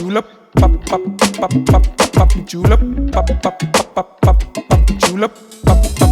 julep, julep, julep, pop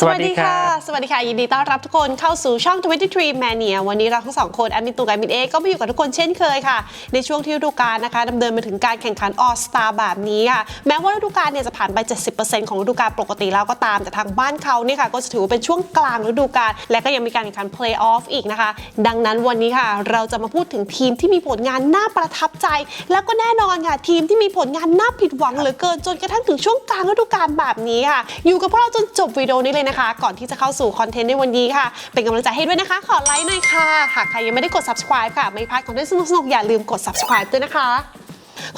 สวัสดีค่ะ สวัสดีค่ะ ยินดีต้อนรับทุกคนเข้าสู่ช่อง 23 Mania วันนี้เราทั้งสองคนแอดมินตูกับแอดมินเอก็มาอยู่กับทุกคนเช่นเคยค่ะ ในช่วงที่ฤดูกาลนะคะดำเนินมาถึงการแข่งขันออสตาแบบนี้ค่ะ แม้ว่าฤดูกาลเนี่ยจะผ่านไป 70%ของฤดูกาลปกติแล้วก็ตามแต่ทางบ้านเขาเนี่ยค่ะก็จะถือว่าเป็นช่วงกลางฤดูกาลและก็ยังมีการแข่งขัน Play Off อีกนะคะ ดังนั้นวันนี้ค่ะ เราจะมาพูดถึงทีมที่มีผลงานน่าประทับใจ แล้วก็แน่นอนค่ะ ทีมที่มีผลงานน่าผิดหวังเหลือเกินจนกระทั่งถึงช่วงกลางฤดูกาลแบบนี้ค่ะ อยู่กับพวกเราจนจบวิดีโอนี้เลยนะคะ ก่อนที่จะเข้าสู่คอนเทนต์ในวันนี้ค่ะ เป็นกำลังใจให้ด้วยนะคะ ขอไลค์หน่อยค่ะ หากใครยังไม่ได้กด subscribe ค่ะ ไม่พลาดคอนเทนต์สนุกๆ อย่าลืมกด subscribe ด้วยนะคะ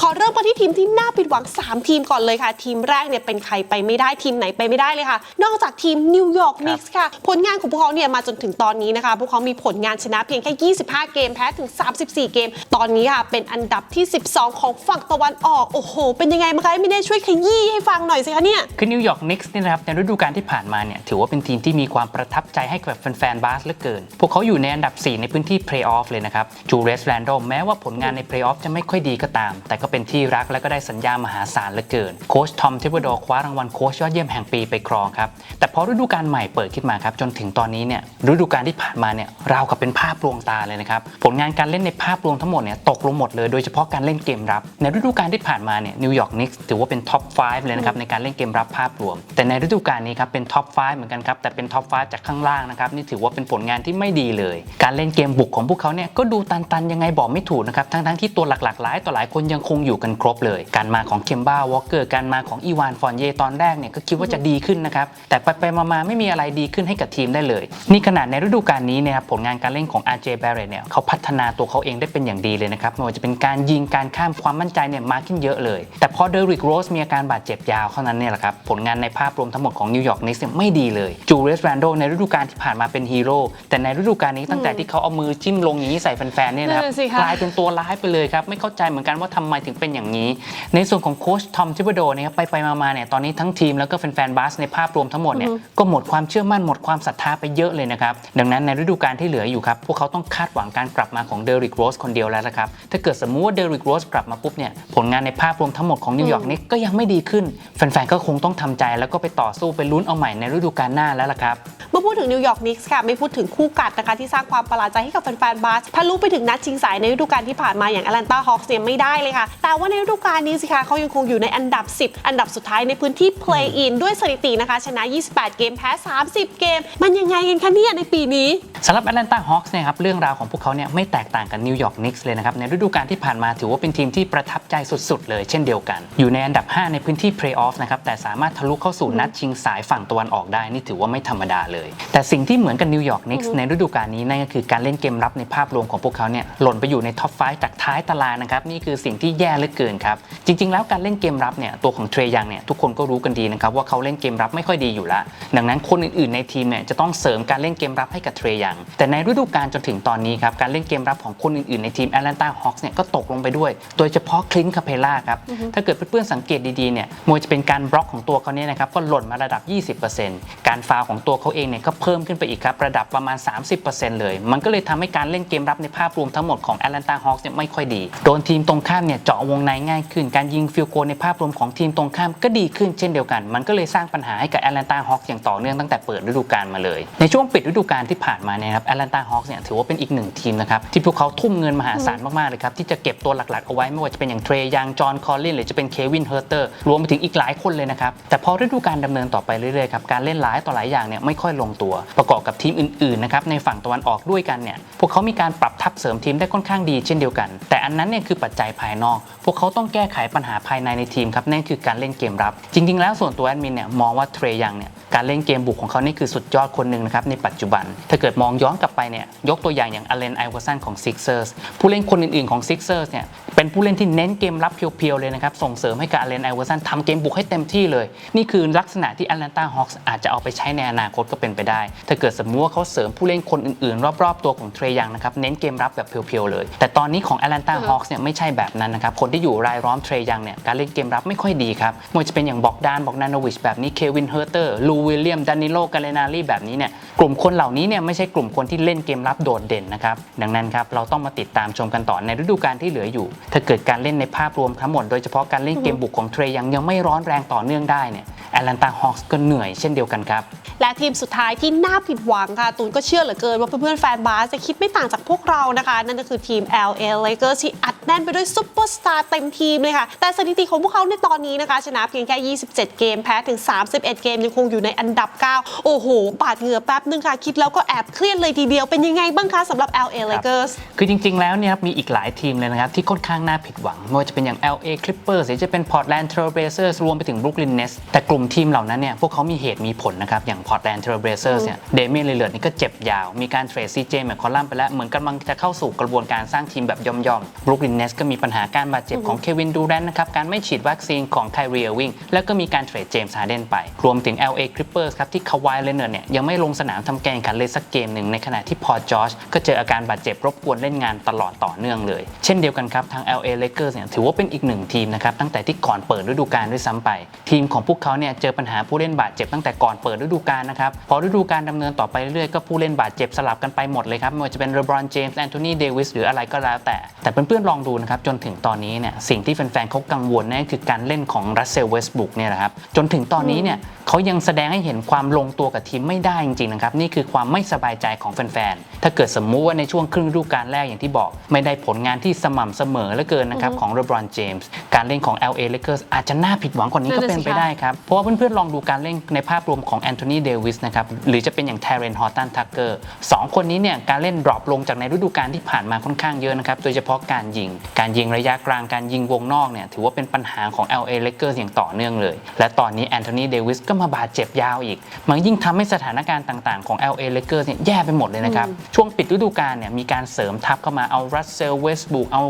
ขอเริ่มกันที่ทีมที่น่าผิดหวัง 3 ทีมก่อนเลยค่ะ ทีมแรกเนี่ยเป็นใครไปไม่ได้ทีมไหนไปไม่ได้เลยค่ะ นอกจากทีมนิวยอร์กนิกส์ค่ะ ผลงานของพวกเขาเนี่ยมาจนถึงตอนนี้นะคะ พวกเขามีผลงานชนะเพียงแค่ 25 เกมแพ้ถึง 34 เกม ตอนนี้ค่ะเป็นอันดับที่ 12 ของฝั่งตะวันออกโอ้โห เป็นยังไงมางคะไม่ได้ช่วยขยี้ให้ฟังหน่อยสิคะเนี่ยคือนิวยอร์กนิกส์เนี่ยนะครับในฤดูกาลที่ผ่านมาเนี่ยถือว่าเป็นทีมที่มีความประทับใจให้กับแฟนๆบาสเหลือเกิน พวกเขาอยู่ในอันดับ 4 ในพื้นที่เพลย์ออฟเลยนะครับจูเรสแรนดอลแม้ว่าผลงานในเพลย์ออฟจะไม่ค่อยดีก็ตามแต่ก็เป็นที่รักและก็ได้สัญญามหาศาลเหลือเกิน โค้ชทอมเทเบอร์ดอคว้ารางวัลโค้ชยอดเยี่ยมแห่งปีไปครองครับ แต่พอฤดูกาลใหม่เปิดขึ้นมาครับ จนถึงตอนนี้เนี่ยฤดูกาลที่ผ่านมาเนี่ยราวกับเป็นภาพลวงตาเลยนะครับผลงานการเล่นในภาพรวมทั้งหมดเนี่ยตกลงหมดเลยโดยเฉพาะการเล่นเกมรับ ในฤดูกาลที่ผ่านมาเนี่ยนิวยอร์กนิกส์ถือว่าเป็นท็อป 5 เลยนะครับในการเล่นเกมรับภาพรวม แต่ในฤดูกาลนี้ครับเป็นท็อป 5 เหมือนกันครับแต่เป็นท็อป 5 จากข้างล่างนะครับนี่ถือว่าเป็นผลงานที่ไม่ดีเลย การเล่นเกมบุกของพวกเขาเนี่ยก็ดูตันๆยังไงบอกไม่ถูกนะครับทั้งๆที่ตัวหลักๆหลายต่อหลายคนยังคงอยู่กันครบเลย การมาของเคมบ้าวอลเกอร์การมาของอีวานฟอนเยตอนแรกเนี่ยก็คิดว่าจะดีขึ้นนะครับ แต่ไปๆมาๆไม่มีอะไรดีขึ้นให้กับทีมได้เลย นี่ขนาดในฤดูกาลนี้เนะครับผลงานการเล่นของ RJ Barrett เนี่ยเขาพัฒนาตัวเขาเองได้เป็นอย่างดีเลยนะครับไม่ว่าจะเป็นการยิงการข้ามความมั่นใจเนี่ยมากขึ้นเยอะเลย แต่พอเดริกโรสมีอาการบาดเจ็บยาวเท่านั้นเนี่ยแหละครับผลงานในภาพรวมทั้งหมดของนิวยอร์กนิกส์ไม่ดีเลยจูเรสแรนโดในฤดูกาลที่ผ่านมาเป็นฮีโร่แต่ในฤดูกาลนี้ตั้งแต่ที่เขาเอามือจิ้มลงอย่างนี้ใส่แฟนๆเนี่ยนะครับนั่นน่ะสิคะกลายเป็นตัวร้ายไปเลยครับไม่เข้าใจเหมือนกันว่าทำไมถึงเป็นอย่างนี้ ในส่วนของโค้ชทอมทิบโดเนี่ยครับไปๆมาๆเนี่ยตอนนี้ทั้งทีมแล้วก็แฟนๆบาสในภาพรวมทั้งหมดเนี่ยก็หมดความเชื่อมั่นหมดความศรัทธาไปเยอะเลยนะครับ ดังนั้นในฤดูกาลที่เหลืออยู่ครับ พวกเขาต้องคาดหวังการกลับมาของเดริกโรสคนเดียวแล้วนะครับ ถ้าเกิดสมมุติว่าเดริกโรสกลับมาปุ๊บเนี่ยผลงานในภาพรวมทั้งหมดของนิวยอร์กนิกก็ยังไม่ดีขึ้น แฟนๆก็คงต้องทำใจ แล้วก็ไปต่อสู้ไปลุ้นเอาใหม่ในฤดูกาลหน้าแล้วล่ะครับเมื่อพูดถึงนิวยอร์กนิกส์ค่ะไม่พูดถึงคู่กัดนะคะที่สร้างความประหลาดใจให้กับแฟนๆบาสทะลุไปถึงนัดชิงสายในฤดูกาลที่ผ่านมาอย่างแอตแลนตาฮอคส์เนี่ยไม่ได้เลยค่ะแต่ว่าในฤดูกาลนี้สิคะเขายังคงอยู่ในอันดับ 10 อันดับสุดท้ายในพื้นที่ play in ด้วยสถิตินะคะ ชนะ 28 เกมแพ้ 30 เกม มันยังไงกันคะเนี่ยในปีนี้สำหรับ Atlanta Hawks เนี่ยครับเรื่องราวของพวกเขาเนี่ยไม่แตกต่างกับนิวยอร์กนิกส์เลยนะครับในฤดูกาลที่ผ่านมาถือว่าเป็นทีมที่ประทับใจสุด ๆ เลยเช่นเดียวกัน อยู่ในอันดับ 5 ในพื้นที่เพลย์ออฟนะครับแต่สามารถทะลุเข้าสู่นัดชิงสายฝั่งตะวันออกได้นี่ถือว่าไม่ธรรมดาเลย แต่สิ่งที่เหมือนกับนิวยอร์กนิกส์ในฤดูกาลนี้นั่นก็คือการเล่นเกมรับในภาพรวมของพวกเขาเนี่ยหล่นไปอยู่ในท็อป5จากท้ายตารางนะครับนี่คือสิ่งที่แย่เหลือเกินครับ จริง ๆ แล้วการเล่นเกมรับเนี่ยตัวของเทรยังเนี่ยทุกคนก็รู้กันดีนะครับว่าเขาเล่นเกมรับไม่ค่อยดีอยู่แล้ว ดังนั้นคนอื่นๆในทีมเนี่ยจะต้องเสริมการเล่นเกมรับให้กับเทรยังแต่ในฤดูกาลจนถึงตอนนี้ครับการเล่นเกมรับของคนอื่นๆในทีม Atlanta Hawks เนี่ยก็ตกลงไปด้วย โดยเฉพาะคลินคาเพล่าครับถ้าเกิดเพื่อนๆสังเกตดีๆเนี่ยมวยจะเป็นการบล็อกของตัวเขาเนี่ยนะครับก็หล่นมาระดับ 20%การฟาวล์ของตัวเขาเองเนี่ยก็เพิ่มขึ้นไปอีกครับระดับประมาณ 30%เลย มันก็เลยทำให้การเล่นเกมรับในภาพรวมทั้งหมดของ Atlanta Hawks เนี่ยไม่ค่อยดีโดนทีมตรงข้ามเนี่ยเจาะวงในง่ายขึ้น การยิงฟิลโกลในภาพรวมของทีมตรงข้ามก็ดีขึ้นเช่นเดียวกัน มันก็เลยสร้างปัญหาให้กับ Atlanta Hawks อย่างต่อเนื่องตั้งแต่เปิดฤดูกาลมาเลย ในช่วงปิดฤดูกาลที่ผ่านมาเนี่ยครับ Atlanta Hawks เนี่ยถือว่าเป็นอีกหนึ่งทีมนะครับที่พวกเขาทุ่มเงินมหาศาลมากๆเลยครับที่จะเก็บตัวหลักๆเอาไว้ไม่ว่าจะเป็นอย่างเทรยังจอห์นคอลลินหรือจะเป็นเควินเฮอร์เตอร์รวมไปถึงอีกหลายคนเลยนะครับแต่พอฤดูกาลดำเนินต่อไปเรื่อยๆครับการเล่นหลายต่อหลายอย่างเนี่ยไม่ค่อยลงตัว ประกอบกับทีมอื่นๆนะครับในฝั่งตะวันออกด้วยกันเนี่ยพวกเขามีการปรับทัพเสริมทีมได้ค่อนข้างดีเช่นเดียวกัน แต่อันนั้นเนี่ยคือปัจจัยภายนอกพวกเขาต้องแก้ไขปัญหาภายในในทีมครับนั่นคือการเล่นเกมรับ จริง ๆ แล้วส่วนตัวแอดมินเนี่ยมองว่าเทรยังเนี่ย การเล่นเกมบุกของเขานี่คือสุดยอดคนหนึ่งนะครับในปัจจุบัน ถ้าเกิดมองย้อนกลับไปเนี่ยยกตัวอย่างอย่างอเลนไอวอร์สันของ Sixers ผู้เล่นคนอื่นๆของ Sixers เนี่ยเป็นผู้เล่นที่เน้นเกมรับเพียวๆเลยนะครับส่งเสริมให้กับอเลนไอวอร์สันทำเกมบุกให้เต็มที่เลย นี่คือลักษณะที่ Atlanta Hawks อาจจะเอาไปใช้ในอนาคตก็เป็นไปได้ ถ้าเกิดสมมติว่าเขาเสริมผู้เล่นคนอื่นๆ รอบๆ ตัวของเทรยังนะครับเน้นเกมรับแบบเพียวๆเลย แต่ตอนนี้ของ Atlanta Hawks เนี่ยไม่ใช่แบบนั้นนะครับคนที่อยู่รายล้อมเทรยังเนี่ยการเล่นเกมรับไม่ค่อยดีครับไม่ว่าจะเป็นอย่างบอกดานบอกนานวิชแบบนี้เควินเฮอร์เตอร์ลูวิลเลียมดานิโลกาเลนารีแบบนี้เนี่ยกลุ่มคนเหล่านี้เนี่ยไม่ใช่กลุ่มคนที่เล่นเกมรับโดดเด่นนะครับดังนั้นครับเราต้องมาติดตามชมกันต่อในฤดูกาลที่เหลืออยู่ ถ้าเกิดการเล่นในภาพรวมทั้งหมดโดยเฉพาะการเล่นเกมบุกของเทรยังยังไม่ร้อนแรงต่อเนื่องได้เนี่ย แอตแลนตาฮอคส์ก็เหนื่อยเช่นเดียวกันครับ และทีมสุดท้ายที่น่าผิดหวังค่ะ ตูนก็เชื่อเหลือเกินว่าเพื่อนๆแฟนบาสจะคิดไม่ต่างจากพวกเรานะคะ นั่นก็คือทีม LA Lakers ที่อัดแน่นไปด้วยซุปเปอร์สตาร์เต็มทีมเลยค่ะ แต่สถิติของพวกเขาในตอนนี้นะคะ ชนะเพียงแค่ 27 เกมแพ้ถึง 31 เกมยังคงอยู่ในอันดับ 9 โอ้โห ปาดเหงื่อแป๊บนึงค่ะ คิดแล้วก็แอบเครียดเลยทีเดียวเป็นยังไงบ้างคะสำหรับ LA Lakers คือจริง ๆ แล้วเนี่ยครับมีอีกหลายทีมเลยนะครับที่ค่อนข้างน่าผิดหวังไม่ว่าจะเป็นอย่าง LA Clippers หรือจะเป็น Portland Trail Blazers รวมไปถึง Brooklyn Nets แต่กลุ่มทีมเหล่านั้นเนี่ยพวกเขามีเหตุมีผลนะครับ อย่าง Portland Trail Blazers เนี่ยเดเมียนลิลเลอร์นี่ก็เจ็บยาว มีการเทรด CJ แมคคอลัมไปแล้ว เหมือนกำลังจะเข้าสู่กระบวนการสร้างทีมแบบย่อมๆ Brooklyn Nets ก็มีปัญหาการบาดเจ็บของเควินดูแรนนะครับการไม่ฉีดวัคซีนของไคเรียวิงแล้วก็มีการเทรดเจมส์ฮาร์เดนไป รวมถึง LA Clippers ครับที่คาวายเลเนอร์เนี่ยยังไม่ลงสนามทำแกนขันเลยสักเกมหนึ่งในขณะที่พอจอชก็เจออาการบาดเจ็บรบกวนเล่นงานตลอดต่อเนื่องเลย เช่นเดียวกันครับทาง LA Lakers เนี่ยถือว่าเป็นอีกหนึ่งทีมนะครับตั้งแต่ที่ก่อนเปิดฤดูกาลด้วยซ้ำไป ทีมของพวกเขาเนี่ยเจอปัญหาผู้เล่นบาดเจ็บตั้งแต่ก่อนเปิดฤดูกาลนะครับพอฤดูกาลดำเนินต่อไปเรื่อยๆก็ผู้เล่นบาดเจ็บสลับกันไปหมดเลยครับไม่ว่าจะเป็นเรบรอนเจมส์แอนโทนีเดวิสหรืออะไรก็แล้วแต่ แต่เพื่อนๆลองดูนะครับจนถึงตอนนี้เนี่ยสิ่งที่แฟนๆเขากังวลนั่นคือการเล่นของรัสเซลเวสบุกเนี่ยนะครับจนถึงตอนนี้เนี่ยเขายังแสดงให้เห็นความลงตัวกับทีมไม่ได้จริงๆนะครับนี่คือความไม่สบายใจของแฟนๆถ้าเกิดสมมุติว่าในช่วงครึ่งฤดูกาลแรกอย่างที่บอก ไม่ได้ผลงานที่สม่ำเสมอเหลือเกินนะครับของเรบรอนเจมส์การเล่นของ LA Lakers อาจจะน่าผิดหวังกว่านี้ก็เป็นไปได้ครับเพราะว่าเพื่อนๆ ลองดูการเล่นในภาพรวมของแอนโทนีเดวิสนะครับ หรือจะเป็นอย่างเทเรนฮอตตันทักเกอร์สองคนนี้เนี่ยการเล่นดรอปลงจากในฤดูกาลที่ผ่านมาค่อนข้างเยอะนะครับ โดยเฉพาะการยิง การยิงระยะกลางการยิงวงนอกเนี่ยถือว่าเป็นปัญหาของ LA Lakers อย่างต่อเนื่องเลย และตอนนี้แอนโทนีเดวิสก็มาบาดเจ็บยาวอีก มันยิ่งทำให้สถานการณ์ต่างๆของ LA Lakers เนี่ยแย่ไปหมดเลยนะครับ ช่วงปิดฤดูกาลเนี่ยมีการเสริมทัพเข้ามาเอารัสเซลเวสบุกเอา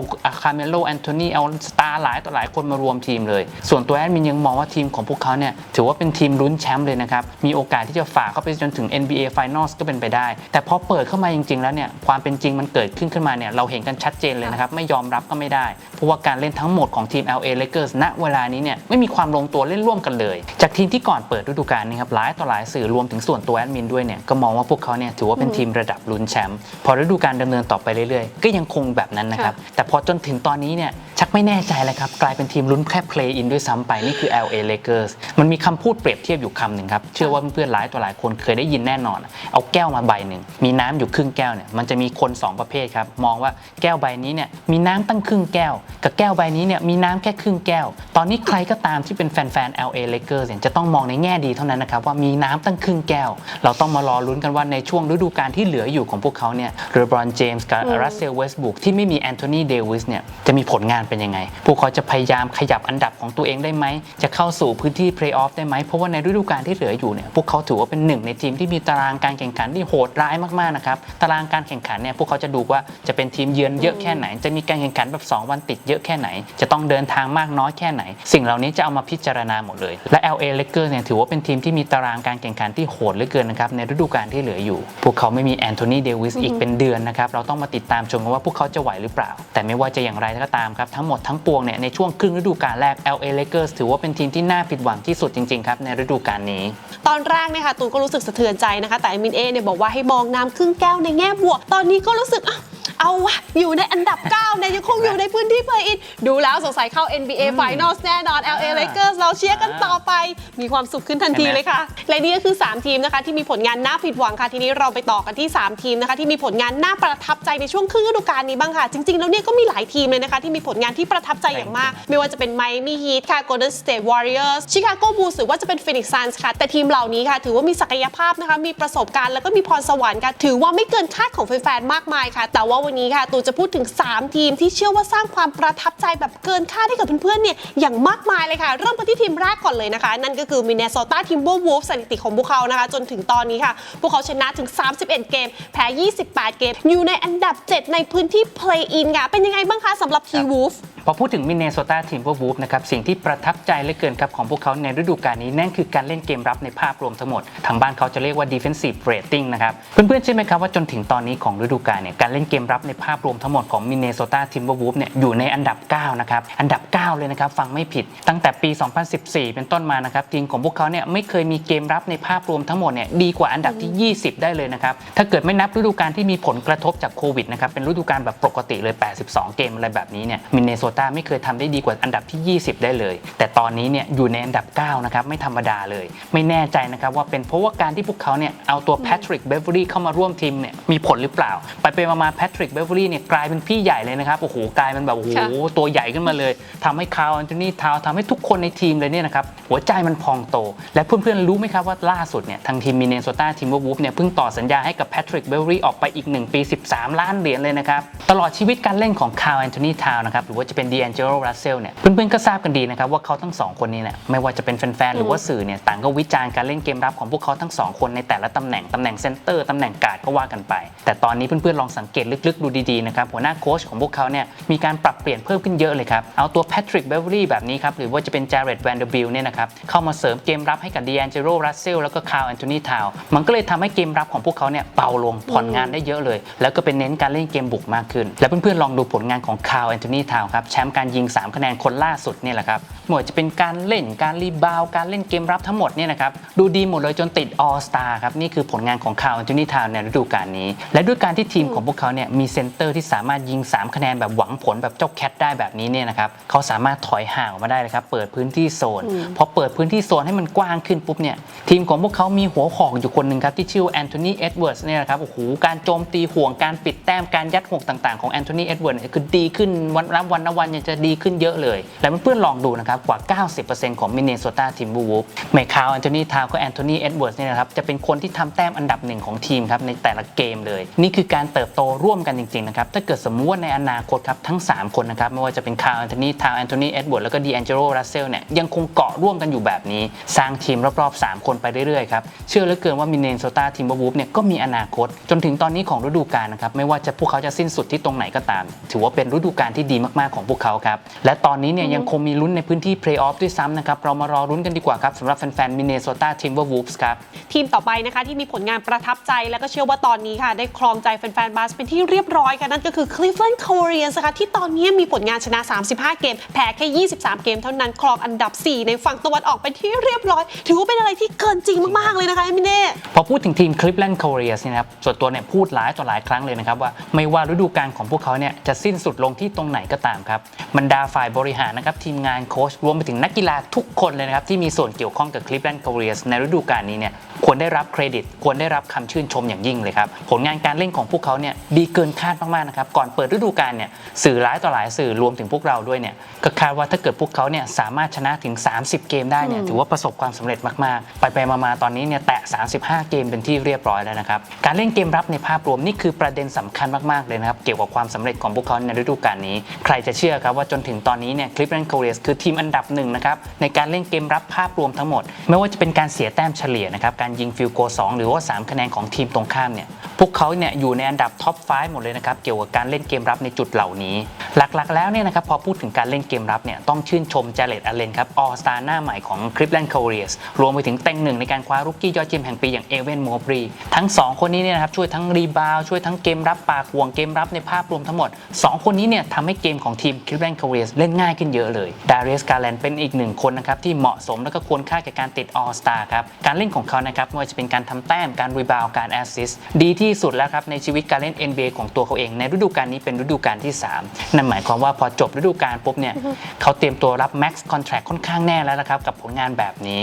คาร์เมโลแอนโทนีเอาสตาร์หลายต่อหลายคนมารวมทีมเลย ส่วนตัวแอดมินยังมองว่าทีมของพวกเขาเนี่ยถือว่าเป็นทีมลุ้นแชมป์เลยนะครับ มีโอกาสที่จะฝ่าเข้าไปจนถึง NBA Finals ก็เป็นไปได้ แต่พอเปิดเข้ามาจริง ๆ แล้วเนี่ย ความเป็นจริงมันเกิดขึ้นขึ้นมาเนี่ย เราเห็นกันชัดเจนเลยนะครับ ไม่ยอมรับก็ไม่ได้ เพราะว่าการเล่นทั้งหมดของทีม LA Lakers ณ เวลานี้เนี่ย ไม่มีความลงตัวเล่นร่วมกันเลย จากทีมที่ก่อนเปิดฤดูกาลนี้ครับ หลายต่อหลายสื่อรวมถึงส่วนตัวแอดมินด้วยเนี่ย ก็มองว่าพวกเขาเนี่ยถือว่าเป็นทีมระดับลุ้นแชมป์ พอฤดูกาลดำเนินต่อไปเรื่อยๆ ก็ยังคงแบบนั้นนะครับ แต่พอจนถึงตอนนี้เนี่ย ชักไม่แน่ใจเลยครับ กลายเป็นทีมลุ้นแค่ play in ด้วยซ้ำไป นี่คือ LA Lakers มันมีคำพูดเปรียบเทียบอยู่คำหนึ่งครับ เชื่อว่าเพื่อนๆหลายต่อหลายคนเคยได้ยินแน่นอน เอาแก้วมาใบหนึ่ง มีน้ำอยู่ครึ่งแก้วเนี่ยมันจะมีคน 2 ประเภทครับ มองว่าแก้วใบนี้เนี่ยมีน้ำตั้งครึ่งแก้ว กับแก้วใบนี้เนี่ยมีน้ำแค่ครึ่งแก้ว ตอนนี้ใครก็ตามที่เป็นแฟนๆ LA Lakers เนี่ยจะต้องมองในแง่ดีเท่านั้นนะครับว่ามีน้ำตั้งครึ่งแก้ว เราต้องมารอลุ้นกันว่าในช่วงฤดูกาลที่เหลืออยู่ของพวกเขาเนี่ยเรบรอนเจมส์กับรัสเซลเวสบุกที่ไม่มีแอนโทนีเดวิสเนี่ยจะมีผลงานเป็นยังไง พวกเขาจะพยายามขยับอันดับของตัวเองได้ไหม จะเข้าสู่พื้นที่เพลย์ออฟได้ไหม เพราะว่าในฤดูกาลที่เหลืออยู่เนี่ย พวกเขาถือว่าเป็นหนึ่งในทีมที่มีตารางการแข่งขันที่โหดร้ายมากๆนะครับ ตารางการแข่งขันเนี่ย พวกเขาจะดูว่าจะเป็นทีมเยือนเยอะแค่ไหน จะมีการแข่งขันแบบ 2 วันติดเยอะแค่ไหน จะต้องเดินทางมากน้อยแค่ไหน สิ่งเหล่านี้จะเอามาพิจารณาหมดเลย และ LA Lakers เนี่ยถือว่าเป็นทีมที่มีตารางการแข่งขันที่โหดเหลือเกินนะครับ ในฤดูกาลที่เหลืออยู่ พวกเขาไม่มีแอนโทนี เดวิสอีกเป็นเดือนนะครับ เราต้องมาติดตามชมกันว่าพวกเขาจะไหวหรือเปล่า แต่ไม่ว่าจะอย่างไรก็ตามครับทั้งหมดทั้งปวงเนี่ยในช่วงครึ่งฤดูกาลแรก LA Lakers ถือว่าเป็นทีมที่น่าผิดหวังที่สุดจริงๆครับในฤดูกาลนี้ ตอนแรกเนี่ยค่ะตูนก็รู้สึกสะเทือนใจนะคะ แต่มินเอเนี่ยบอกว่าให้มองน้ำครึ่งแก้วในแง่บวก ตอนนี้ก็รู้สึกอะ เอาวะอยู่ในอันดับ9เนี่ยยังคงอยู่ในพื้นที่เพลย์อินดูแล้วสงสัยเข้า NBA Finals แน่นอน LA Lakers เราเชียร์กันต่อไป มีความสุขขึ้นทันทีเลยค่ะ และนี่ก็คือ 3 ทีมนะคะ ที่มีผลงานน่าผิดหวังค่ะ ทีนี้เราไปต่อกันที่ 3 ทีมนะคะ ที่มีผลงานน่าประทับใจในช่วงครึ่งฤดูกาลนี้บ้างค่ะ จริงๆ แล้วเนี่ยก็มีหลายทีมเลยนะคะ ที่มีผลงานที่ประทับใจอย่างมาก ไม่ว่าจะเป็น Miami Heat ค่ะ Golden State Warriors Chicago Bulls หรือว่าจะเป็น Phoenix Suns ค่ะแต่ทีมเหล่านี้ค่ะ ถือว่ามีศักยภาพนะคะมีประสบการณ์แล้วก็มีพรสวรรค์ค่ะถือว่าไม่เกินคาดของแฟนๆมากมายค่ะ แต่ว่าวันนี้ค่ะตูจะพูดถึง 3 ทีมที่เชื่อว่าสร้างความประทับใจแบบเกินคาดให้กับเพื่อนๆเนี่ยอย่างมากมายเลยค่ะ เริ่มกันที่ทีมแรกก่อนเลยนะคะ นั่นก็คือมินเนโซตาทีมเบอร์วูฟสถิติของพวกเขานะคะ จนถึงตอนนี้ค่ะ พวกเขาชนะถึง 31 เกม แพ้ 28 เกม อยู่ในอันดับ 7 ในพื้นที่เพลย์อินค่ะ เป็นยังไงบ้างคะสำหรับทีวูฟพอพูดถึงมินเนโซตาทีมเวอร์วูฟนะครับสิ่งที่ประทับใจเหลือเกินครับของพวกเขาในฤดูกาลนี้นั่นคือการเล่นเกมรับในภาพรวมทั้งหมด ทางบ้านเขาจะเรียกว่า defensive rating นะครับเพื่อนๆใช่ไหมครับว่าจนถึงตอนนี้ของฤดูกาลเนี่ยการเล่นเกมรับในภาพรวมทั้งหมดของมินเนโซตาทีมเวอร์วูฟเนี่ยอยู่ในอันดับ 9 นะครับ อันดับ 9 เลยนะครับ ฟังไม่ผิดตั้งแต่ปี 2014 เป็นต้นมานะครับทีมของพวกเขาเนี่ยไม่เคยมีเกมรับในภาพรวมทั้งหมดเนี่ยดีกว่าอันดับที่ 20 ได้เลยนะครับถ้าเกิดไม่นับฤดูกาลที่มีผลกระทบจากโควิดนะครับเป็นฤดูกาลแบบปกติเลย 82 เกมอะไรแบบนี้เนี่ยมินเนโซตาไม่เคยทำได้ดีกว่าอันดับที่ 20 ได้เลย แต่ตอนนี้เนี่ยอยู่ในอันดับ 9 นะครับ ไม่ธรรมดาเลย ไม่แน่ใจนะครับว่าเป็นเพราะว่าการที่พวกเขาเนี่ยเอาตัวแพทริกเบเวอรี่เข้ามาร่วมทีมเนี่ยมีผลหรือเปล่า ไปไปมาๆแพทริกเบเวอรี่เนี่ยกลายเป็นพี่ใหญ่เลยนะครับโอ้โหกลายเป็นแบบโอ้โหค่ะตัวใหญ่ขึ้นมาเลยทำให้คาร์ลแอนโทนีทาวทำให้ทุกคนในทีมเลยเนี่ยนะครับหัวใจมันพองโต และเพื่อนๆรู้ไหมครับว่าล่าสุดเนี่ยทางทีมมินเนโซตาทีมวูฟเนี่ยเพิ่งต่อสัญญาให้กับแพทริกเบเวอรี่ออกไปอีก1ปี 13 ล้านเหรียญเลยนะครับตลอดชีวิตการเล่นของคาร์ลแอนโทนีทาวนะครับหรือว่าจะเป็นดีแอนเจโรรัสเซลเนี่ยเพื่อนๆก็ทราบกันดีนะครับว่าเขาทั้งสองคนนี้เนี่ยไม่ว่าจะเป็นแฟนๆหรือว่าสื่อเนี่ยต่างก็วิจารณ์การเล่นเกมรับของพวกเขาทั้งสองคนในแต่ละตำแหน่งตำแหน่งเซนเตอร์ตำแหน่งการ์ดก็ว่ากันไป แต่ตอนนี้เพื่อนๆลองสังเกตลึกๆดูดีๆนะครับหัวหน้าโค้ชของพวกเขาเนี่ยมีการปรับเปลี่ยนเพิ่มขึ้นเยอะเลยครับเอาตัวแพทริกเบเวอรี่แบบนี้ครับหรือว่าจะเป็นจาร์เรตแวนเดอร์บิลเนี่ยนะครับเข้ามาเสริมเกมรับให้กับดีแอนเจโรรัสเซลแล้วก็คาร์ลแอนโทนีทาวมันก็เลยทำให้เกมรับของพวกเขาเนี่ยเบาลงผ่อนงานได้เยอะเลย แล้วก็เป็นเน้นการเล่นเกมบุกมากขึ้น และเพื่อนๆลองดูผลงานของคาร์ลแอนโทนีทาวครับแชมป์การยิง 3 คะแนนคนล่าสุดเนี่ยแหละครับไม่ว่าจะเป็นการเล่นการรีบาวด์การเล่นเกมรับทั้งหมดเนี่ยนะครับดูดีหมดเลยจนติดออสตาครับนี่คือผลงานของคาร์ลแอนโทนีทาวในฤดูกาลนี้ และด้วยการที่ทีมของพวกเขาเนี่ยมีเซนเตอร์ที่สามารถยิง 3 คะแนนแบบหวังผลแบบเจ้าแคทได้แบบนี้เนี่ยนะครับเขาสามารถถอยห่างออกมาได้เลยครับเปิดพื้นที่โซนพอเปิดพื้นที่โซนให้มันกว้างขึ้นปุ๊บเนี่ยทีมของพวกเขามีหัวหอกอยู่คนหนึ่งครับที่ชื่อแอนโทนีเอ็ดเวิร์ดเนี่ยนะครับโอ้โหการโจมตีห่วงการปิดแต้มการยัดห่วงต่างๆของแอนโทนีเอ็ดเวิร์ดเนี่ยคือดีขึ้นวันนับวันนับวันยังจะดีขึ้นเยอะเลย และเพื่อนๆลองดูนะครับกว่า 90%ของมินเนโซตาทีมบูวูฟเมคาวแอนโทนีทาวก็แอนโทนีเอ็ดเวิร์ดเนี่ยนะครับจะเป็นคนที่ทำแต้มอันดับหนึ่งของทีมครับในแต่ละเกมเลย นี่คือการเติบโตร่วมกันจริงๆนะครับถ้าเกิดสมมติว่าในอนาคตครับทั้ง 3 คนนะครับไม่ว่าจะเป็นคาร์แอนโทนีทาวแอนโทนีเอ็ดเวิร์ดแล้วก็ดีแอนเจโรรัสเซลเนี่ยยังคงเกาะร่วมกันอยู่แบบนี้ สร้างทีมรอบๆ 3 คนไปเรื่อยๆครับเชื่อเหลือเกินว่ามินเนโซตาทีมบูฟเนี่ยก็มีอนาคต จนถึงตอนนี้ของฤดูกาลนะครับไม่ว่าจะพวกเขาจะสิ้นสุดที่ตรงไหนก็ตาม ถือว่าเป็นฤดูกาลที่ดีมากๆของพวกเขาครับ และตอนนี้เนี่ยยังคงมีลุ้นในพื้นที่เพลย์ออฟด้วยซ้ำนะครับ เรามารอลุ้นกันดีกว่าครับสำหรับแฟนๆมินเนโซตาทีมบูฟส์ครับ ทีมต่อไปนะคะที่มีผลงานประทับใจแล้วก็เชื่อว่าตอนนี้ค่ะ ได้ครองใจแฟนๆบาสเป็นที่เรียบร้อยค่ะนั่นก็คือ Cleveland Cavaliers นะคะที่ตอนนี้มีผลงานชนะ 35 เกม แพ้แค่ 23 เกม เท่านั้นครองอันดับ 4 ในฝั่งตะวันออกเป็นที่เรียบร้อย ถือว่าเป็นอะไรที่เกินจริงมากๆเลยนะคะเอมิเน่พอพูดถึงทีม Cleveland Cavaliers เนี่ยนะครับส่วนตัวเนี่ยพูดหลายต่อหลายครั้งเลยนะครับว่าไม่ว่าฤดูกาลของพวกเขาเนี่ยจะสิ้นสุดลงที่ตรงไหนก็ตามครับบรรดาฝ่ายบริหารนะครับทีมงานโค้ชรวมไปถึงนักกีฬาทุกคนเลยนะครับที่มีส่วนเกี่ยวข้องกับ Cleveland Cavaliers ในฤดูกาลนี้เนี่ยควรได้รับเครดิต ควรได้รับคำชื่นชมอย่างยิ่งเลยครับ ผลงานการเล่นของพวกเขาเนี่ยดีเกินคาดมากๆนะครับก่อนเปิดฤดูกาลเนี่ยสื่อหลายต่อหลายสื่อรวมถึงพวกเราด้วยเนี่ยก็คาดว่าถ้าเกิดพวกเขาเนี่ยสามารถชนะถึง 30 เกมได้เนี่ยถือว่าประสบความสำเร็จมากๆ ไปไปๆมาๆตอนนี้เนี่ยแตะ 35 เกมเป็นที่เรียบร้อยแล้วนะครับการเล่นเกมรับในภาพรวมนี่คือประเด็นสำคัญมากๆเลยนะครับเกี่ยวกับความสำเร็จของพวกเขาในฤดูกาลนี้ ใครจะเชื่อครับว่าจนถึงตอนนี้เนี่ยคลิปแลนด์โคเรสคือทีมอันดับหนึ่งนะครับในการเล่นเกมรับภาพรวมทั้งหมด ไม่ว่าจะเป็นการเสียแต้มเฉลี่ยนะครับการยิงฟิลโก2หรือว่า 3 คะแนนของทีมตรงข้ามเนี่ยพวกเขาเนี่ยอยู่ในอันดับท็อป5หมดเลยนะครับเกี่ยวกับการเล่นเกมรับในจุดเหล่านี้ หลักๆ แล้วเนี่ยนะครับพอพูดถึงการเล่นเกมรับเนี่ยต้องชื่นชมเจเลตอเลนครับออสตาหน้าใหม่ของคลิปแลนด์โคเรสรวมไปถึงเต็งหนึ่งในการคว้ารุกกี้ยอดเยี่ยมแห่งปีอย่างเอเวนโมบรีทั้ง 2 คนนี้เนี่ยนะครับช่วยทั้งรีบาวช่วยทั้งเกมรับปากห่วงเกมรับในภาพรวมทั้งหมด 2 คนนี้เนี่ยทำให้เกมของทีมคลิปแลนด์โคเรสเล่นง่ายขึ้นเยอะเลยดาริสกาแลนเป็นอีกหนึ่งคนนะครับที่เหมาะสมและก็ควรค่าแก่การติดออสตาครับการเล่นของเขานะครับไม่ว่าจะเป็นการทำแต้มการรีบาวการแอสซิสดีที่สุดแล้วครับในชีวิตการเล่น NBA ของตัวเขาเอง ในฤดูกาลนี้เป็นฤดูกาลที่ 3 นั่นหมายความว่าพอจบฤดูกาลปุ๊บเนี่ยเขาเตรียมตัวรับ Max Contract ค่อนข้างแน่แล้วนะครับกับผลงานแบบนี้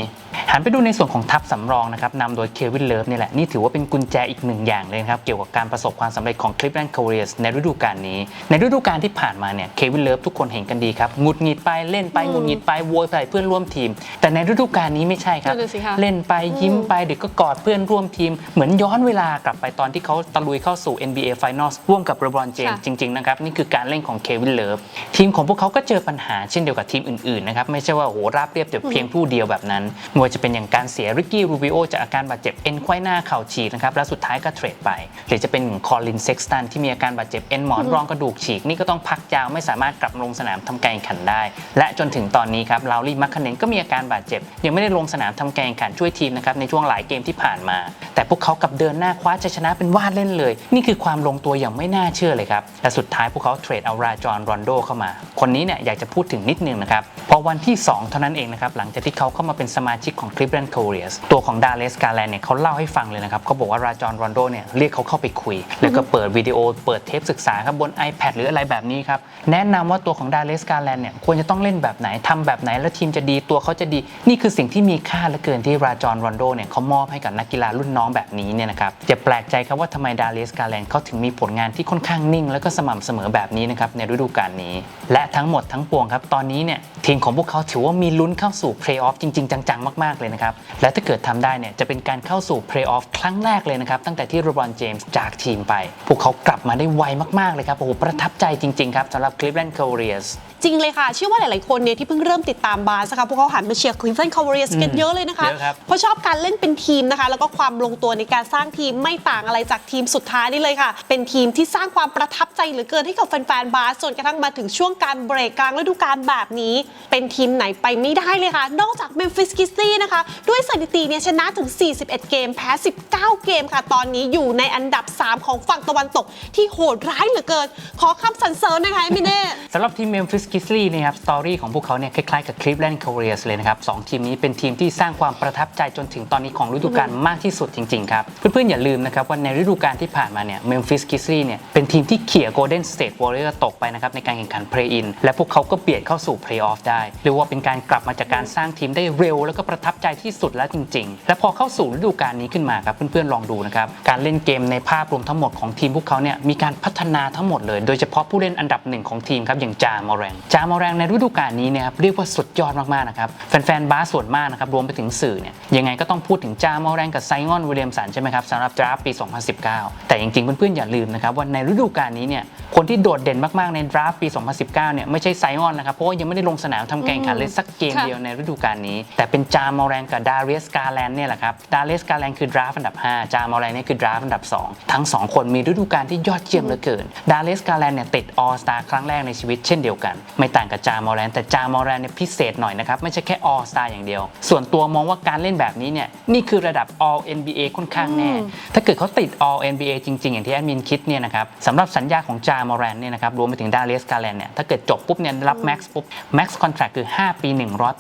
หันไปดูในส่วนของทัพสำรองนะครับนำโดยเควินเลิฟนี่แหละนี่ถือว่าเป็นกุญแจอีกหนึ่งอย่างเลยนะครับเกี่ยวกับการประสบความสำเร็จของคลิปแลนด์คาเรียสในฤดูกาลนี้ ในฤดูกาลที่ผ่านมาเนี่ยเควินเลิฟทุกคนเห็นกันดีครับหงุดหงิดไปเล่นไปหงุดหงิดไปโวยใส่เพื่อนร่วมทีม แต่ในฤดูกาลนี้ไม่ใช่ครับ นั่นน่ะสิคะ เล่นไปยิ้มไปเดี๋ยวก็กอดเพื่อนร่วมทีม เหมือนย้อนเวลากลับไปตอนที่เขาตะลุยเข้าสู่ NBA Finals ร่วมกับเรบรอนเจมส์ค่ะ จริง ๆ นะครับ นี่คือการเล่นของเควินเลิฟทีมของพวกเขาก็เจอปัญหาเช่นเดียวกับทีมอื่น ๆ นะครับ ไม่ใช่ว่าโอ้โหราบเรียบแต่เพียงผู้เดียวแบบนั้นไม่ว่าจะเป็นอย่างการเสียริกกี้รูบิโอจากอาการบาดเจ็บเอ็นไขว้หน้าเข่าฉีกนะครับและสุดท้ายก็เทรดไปหรือจะเป็นคอลินเซ็กสตันที่มีอาการบาดเจ็บเอ็นหมอนรองกระดูกฉีกนี่ก็ต้องพักยาวไม่สามารถกลับลงสนามทำการแข่งขันได้ และจนถึงตอนนี้ครับลาวลี่มัคคเนนก็มีอาการบาดเจ็บ ยังไม่ได้ลงสนามทำการแข่งขันช่วยทีมนะครับในช่วงหลายเกมที่ผ่านมา แต่พวกเขากับเดินหน้าคว้าชัยชนะเป็นวาดเล่นเลย นี่คือความลงตัวอย่างไม่น่าเชื่อเลยครับและสุดท้ายพวกเขาเทรดเอาราจอนรอนโดเข้ามา คนนี้เนี่ยอยากจะพูดถึงนิดนึงนะครับพอวันที่ 2 เท่านั้นเองนะครับหลังจากที่เขาเข้ามาเป็นสมาชิกของ Cleveland Cavaliers ตัวของดาเลสกาแลนเนี่ยเขาเล่าให้ฟังเลยนะครับเขาบอกว่าราจอนรอนโดเนี่ยเรียกเขาเข้าไปคุย แล้วก็เปิดวิดีโอเปิดเทปศึกษาครับบน iPad หรืออะไรแบบนี้ครับแนะนำว่าตัวของดา l เลสกาแลนเนี่ยควรจะต้องเล่นแบบไหนทำแบบไหน แล้วทีมจะดีตัวเขาจะดี นี่คือสิ่งที่มีค่าเหลือเกินที่ราจอนรอนโดเนี่ยเขามอบให้กับนักกีฬารุ่นน้องแบบนี้เนี่ยนะครับอย่าแปลกใจครับว่าทำไมดา l เลสกาแลนเขาถึงมีผลงานที่ค่อนข้างนิ่ง แล้วก็สม่ำเสมอแบบนี้นะครับในฤดูกาลนี้ และทั้งหมดทั้งปวงครับตอนนี้เนี่ยทีมของพวกเขาถือว่ามีลุ้นเข้าสู่เพลย์ออฟจริง ๆ จังๆ มากๆเลยนะครับและถ้าเกิดทำได้เนี่ยจะเป็นการเข้าสู่เพลย์ออฟครั้งแรกเลยนะครับตั้งแต่ที่โรบอนเจมส์จากทีมไป พวกเขากลับมาได้ไวมากๆเลยครับโอ้โหประทับใจจริงๆครับสำหรับ Cleveland Cavaliers จริงเลยค่ะ เชื่อว่าหลายๆคนเนี่ยที่เพิ่งเริ่มติดตามบาสนะคะพวกเขาหันมาเชียร์คลิฟแลนด์คาวเรียสกันเยอะเลยนะคะ เยอะครับ เพราะชอบการเล่นเป็นทีมนะคะ แล้วก็ความลงตัวในการสร้างทีมไม่ต่างอะไรจากทีมสุดท้ายนี่เลยค่ะ เป็นทีมที่สร้างความประทับใจเหลือเกินให้กับแฟนๆบาสจนกระทั่งมาถึงช่วงการเบรกกลางฤดูกาลแบบนี้ เป็นทีมไหนไปไม่ได้เลยค่ะ นอกจากเมมฟิสกิซี่นะคะ ด้วยสถิติเนี่ยชนะถึง 41 เกม แพ้ 19 เกมค่ะ ตอนนี้อยู่ในอันดับ 3 ของฝั่งตะวันตกที่โหดร้ายเหลือเกิน ขอคำสรรเสริญนะคะมิเน่สำหรับทีม Memphis Grizzlies เนี่ยครับสตอรี่ของพวกเขาเนี่ยคล้ายๆกับ Cleveland Cavaliers เลยนะครับสองทีมนี้เป็นทีมที่สร้างความประทับใจจนถึงตอนนี้ของฤดูกาลมากที่สุดจริงๆครับ เพื่อนๆ อย่าลืมนะครับว่าในฤดูกาลที่ผ่านมาเนี่ย Memphis Grizzlies เนี่ยเป็นทีมที่เขี่ย Golden State Warriors ตกไปนะครับในการแข่งขัน Play-in และพวกเขาก็เบียดเข้าสู่ Play-off ได้เรียกว่าเป็นการกลับมาจากการสร้างทีมได้เร็ว แล้วก็ประทับใจที่สุดแล้วจริง ๆ และพอเข้าสู่ฤดูกาลนี้ขึ้นมาครับเพื่อนๆลองดูนะครับการเล่นเกมในภาพรวมทั้งหมดของทีมพวกเขาเนี่ยมีการพัฒนาทั้งหมดเลย โดยเฉพาะผู้เล่นอันดับหนึ่งของทีมครับอย่างจามอแรงจามอแรงในฤดูกาลนี้เนี่ยครับเรียกว่าสุดยอดมากๆนะครับแฟนๆบาสส่วนมากนะครับรวมไปถึงสื่อเนี่ยยังไงก็ต้องพูดถึงจามอแรงกับไซงอนวิลเลียมสันใช่ไหมครับสำหรับดราฟต์ปี 2019 แต่จริงๆเพื่อนๆอย่าลืมนะครับว่าในฤดูกาลนี้เนี่ยคนที่โดดเด่นมากๆในดราฟต์ปี 2019 เนี่ยไม่ใช่ไซงอนนะครับเพราะว่ายังไม่ได้ลงสนามทำการแข่งขันเลยสักเกมค่ะเดียวในฤดูกาลนี้ แต่เป็นจามอแรงกับดาเรียสกาแลนเนี่ยแหละครับดาเรียสกาแลนคือดราฟต์อันดับ 5 จามอแรงเนี่ยคือดราฟต์อันดับ 2 ทั้ง 2 คนมีฤดูกาลที่ยอดเยี่ยมเหลือเกินดาเรียสกาแลนเนี่ยติดออสตาครั้งแรกในชีวิตเช่นเดียวกัน ไม่ต่างกับจามอแรงแต่จามอแรงเนี่ยพิเศษหน่อยนะครับไม่ใช่แค่ออสตาอย่างเดียว ส่วนตัวมองว่าการเล่นแบบนี้เนี่ยนี่คือระดับ All NBA ค่อนข้างแน่ ถ้าเกิดเขาติด All NBA จริง ๆ อย่างที่แอดมินคิดเนี่ยนะครับสำหรับสัญญาของจามอแรนเนี่ยนะครับรวมไปถึงดาเลียสกาแลนเนี่ยถ้าเกิดจบปุ๊บเนี่ยรับแม็กซ์ปุ๊บแม็กซ์คอนแทรคคือ 5 ปี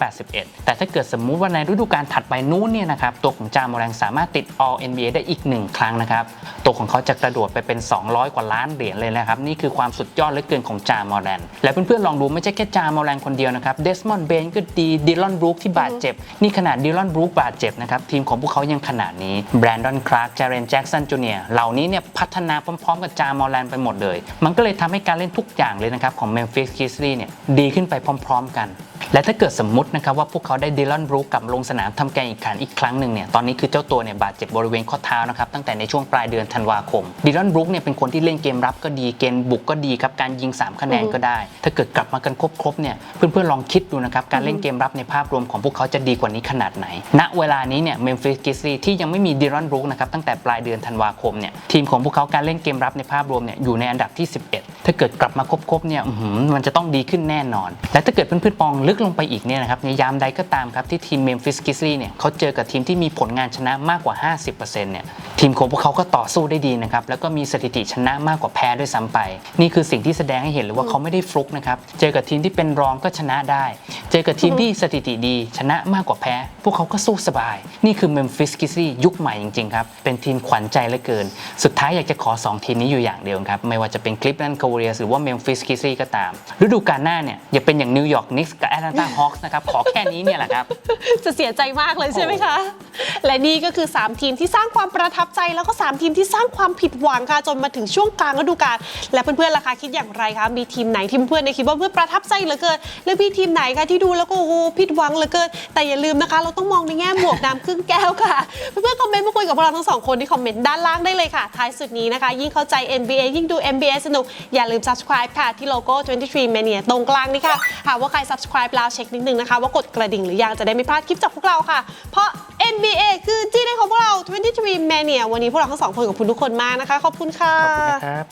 181 แต่ถ้าเกิดสมมุติว่าในฤดูกาลถัดไปนู้นเนี่ยนะครับตัวของจามอแรนสามารถติด All NBA ได้อีก 1 ครั้งนะครับตัวของเขาจะกระโดดไปเป็น 200 กว่าล้านเหรียญเลยนะครับนี่คือความสุดยอดเหลือเกินของจามอแรนและเพื่อนๆลองดูไม่ใช่แค่จามอแรนคนเดียวนะครับเดสมอนด์เบนก็ดีดิลอนบรูคที่บาดเจ็บ นี่ขนาดดิลอนบรูคบาดเจ็บนะครับทีมของพวกเขายังขนาดนี้แบรนดอนคลาร์กเจเรนแจ็กสันจูเนียเหล่านี้เนี่ยพัฒนาพร้อมๆ กับจามอแลนไปหมดเลย มันก็เลยทำให้การเล่นทุกอย่างเลยนะครับของ Memphis Grizzlies เนี่ยดีขึ้นไปพร้อม ๆ กัน และถ้าเกิดสมมตินะครับว่าพวกเขาได้ดิลอนบรูคกลับลงสนามทำการแข่งขันอีกครั้งหนึ่งเนี่ยตอนนี้คือเจ้าตัวเนี่ยบาดเจ็บบริเวณข้อเท้านะครับตั้งแต่ในช่วงปลายเดือนธันวาคมดิลอนบรูคเนี่ยเป็นคนที่เล่นเกมรับก็ดีเกมบุกก็ดีครับการยิง 3 คะแนนก็ได้ ถ้าเกิดกลับมากันครบๆเนี่ยเพื่อนๆลองคิดดูนะครับการเล่นเกมรับในภาพรวมของพวกเขาจะดีกว่านี้ขนาดไหน ณเวลานี้เนี่ยเมมฟิสกิซี่ที่ยังไม่มีดิลอนบรูคนะครับตั้งแต่ปลายเดือนธันวาคมเนี่ยทีมของพวกเขาการเล่นเกมรับในภาพรวมเนี่ยอยู่ในอันดับที่ 11 ถ้าเกิดกลับมาครบๆเนี่ยมันจะต้องดีขึ้นแน่นอน และถ้าเกิดเพื่อนๆมองลึกลงไปอีกเนี่ยนะครับในยามใดก็ตามครับที่ทีมเมมฟิสกิซี่เนี่ยเขาเจอกับทีมที่มีผลงานชนะมากกว่า 50%เนี่ย ทีมของพวกเขาก็ต่อสู้ได้ดีนะครับ แล้วก็มีสถิติชนะมากกว่าแพ้ด้วยซ้ำไป นี่คือสิ่งที่แสดงให้เห็นเลยว่าเขาไม่ได้ฟลุกนะครับ เจอกับทีมที่เป็นรองก็ชนะได้ เจอกับทีมที่สถิติดี ชนะมากกว่าแพ้ พวกเขาก็สู้สบาย นี่คือเมมฟิสกิซี่ยุคใหม่จริงๆครับ เป็นทีมขวัญใจเหลือเกิน สุดท้ายอยากจะขอ 2 ทีมนี้อยู่อย่างเดียวครับ ไม่ว่าจะเป็นคลิปแลนด์คาเรียหรือว่าเมมฟิสกิซี่ก็ตาม ฤดูกาลหน้าเนี่ยอย่าเป็นอย่างนิวยอร์กนิกส์กับแอตแลนตาฮอคส์นะครับขอแค่นี้เนี่ยแหละครับจะเสียใจมากเลยใช่ไหมคะ และนี่ก็คือ 3 ทีมที่สร้างความประทับใจแล้วก็ 3 ทีมที่สร้างความผิดหวังค่ะจนมาถึงช่วงกลางฤดูกาลและเพื่อนๆล่ะคะคิดอย่างไรคะมีทีมไหนที่เพื่อนๆเนี่ยคิดว่าเพื่อนประทับใจเหลือเกินและมีทีมไหนคะที่ดูแล้วก็โอ้โหผิดหวังเหลือเกินแต่อย่าลืมนะคะ เราต้องมองในแง่บวกน้ำครึ่งแก้วค่ะเพื่อนๆคอมเมนต์มาคุยกับพวกเราทั้งสองคนที่คอมเมนต์ด้านล่างได้เลยค่ะท้ายสุดนี้นะคะ ยิ่งเข้าใจ NBA ยิ่งดู NBA สนุกอย่าลืม subscribe ค่ะที่โลโก้ 23 Mania ตรงกลางนี่ค่ะหากว่าใคร subscribe แล้วเช็คนิดนึงนะคะว่ากดกระดิ่งหรือยังจะได้ไม่พลาดคลิปจากพวกเราค่ะ เพราะ NBA คือที่ได้ของพวกเรา 23 Mania วันนี้พวกเราทั้งสองคนกับคุณทุกคนมากนะคะ ขอบคุณค่ะขอบคุณนะครับ